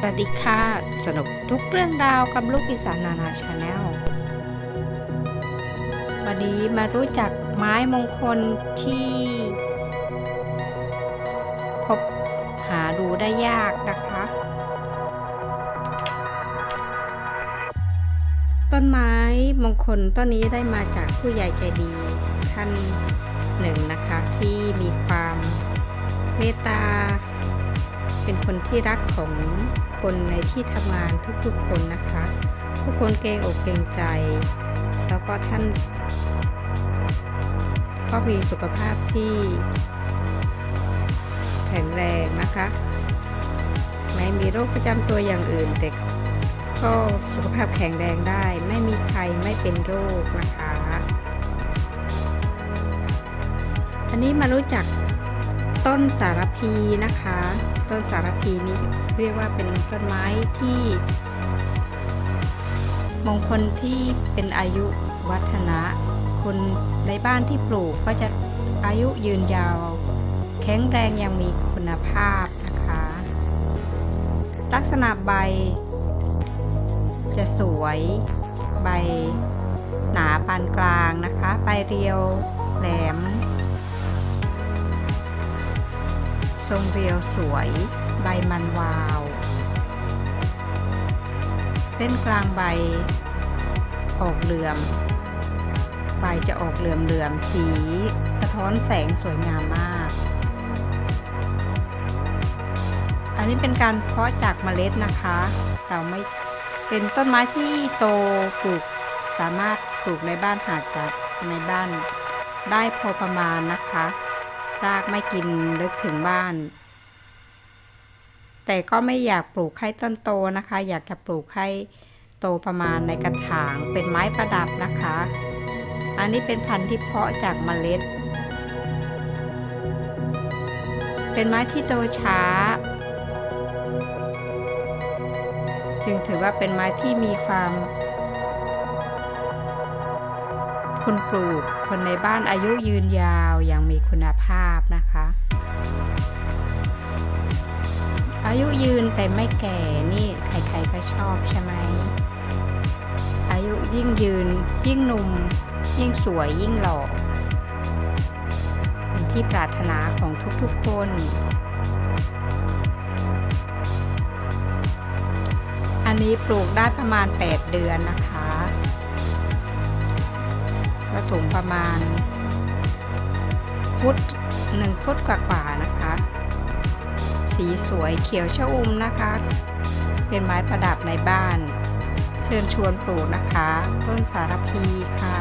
สวัสดีค่ะ สนุกทุกเรื่องราวกับลูกอีสานนานาชาแนลวันนี้มารู้จักไม้มงคลที่ พบหาดูได้ยากนะคะ ต้นไม้มงคลต้นนี้ได้มาจากผู้ใหญ่ใจดีท่านหนึ่งนะคะที่มีความเมตตา เป็นคนที่รักของคนในที่ทำงานทุกๆคนนะคะ ทุกคนเกรงอกเกรงใจ แล้วก็ท่าน ก็มีสุขภาพที่แข็งแรงนะคะแม้มีโรคประจำตัวอย่างอื่น แต่ก็สุขภาพแข็งแรงได้ ไม่มีใครไม่เป็นโรคนะคะ อันนี้มารู้จัก ต้นสารพีนะคะ ต้นสารพีนี้เรียกว่าเป็นต้นไม้ที่ มงคลที่เป็นอายุวัฒนะ คนในบ้านที่ปลูกก็จะอายุยืนยาว แข็งแรงยังมีคุณภาพนะคะ ลักษณะใบ จะสวย ใบหนาปานกลางนะคะ ใบเรียวแหลม ทรงเรียวสวย ใบมันวาว เส้นกลางใบ ออกเหลื่อม ใบจะออกเหลื่อมเหลื่อมสี สะท้อนแสงสวยงามมาก อันนี้เป็นการเพาะจากเมล็ดนะคะ เราไม่เป็นต้นไม้ที่โตปลูกสามารถปลูกในบ้านหากจากในบ้านได้พอประมาณนะคะ รากไม่กินลึกถึงบ้าน แต่ก็ไม่อยากปลูกให้ต้นโตนะคะ อยากจะปลูกให้โตประมาณในกระถางเป็นไม้ประดับนะคะ อันนี้เป็นพันธุ์ที่เพาะจากเมล็ด เป็นไม้ที่โตช้า จึงถือว่าเป็นไม้ที่มีความ คนปลูก คนในบ้านอายุยืนยาวอย่างมีคุณภาพนะคะ อายุยืนแต่ไม่แก่นี่ใครๆก็ชอบใช่ไหม อายุยิ่งยืนยิ่งหนุ่ม ยิ่งสวยยิ่งหล่อเป็นที่ปรารถนาของทุกๆคนอันนี้ปลูกได้ประมาณ 8 เดือนนะคะ ผสมประมาณ ฟุตหนึ่งฟุตกว่าๆนะคะ สีสวยเขียวชอุ่มนะคะ เป็นไม้ประดับในบ้าน เชิญชวนปลูกนะคะ ต้นสารพีค่ะ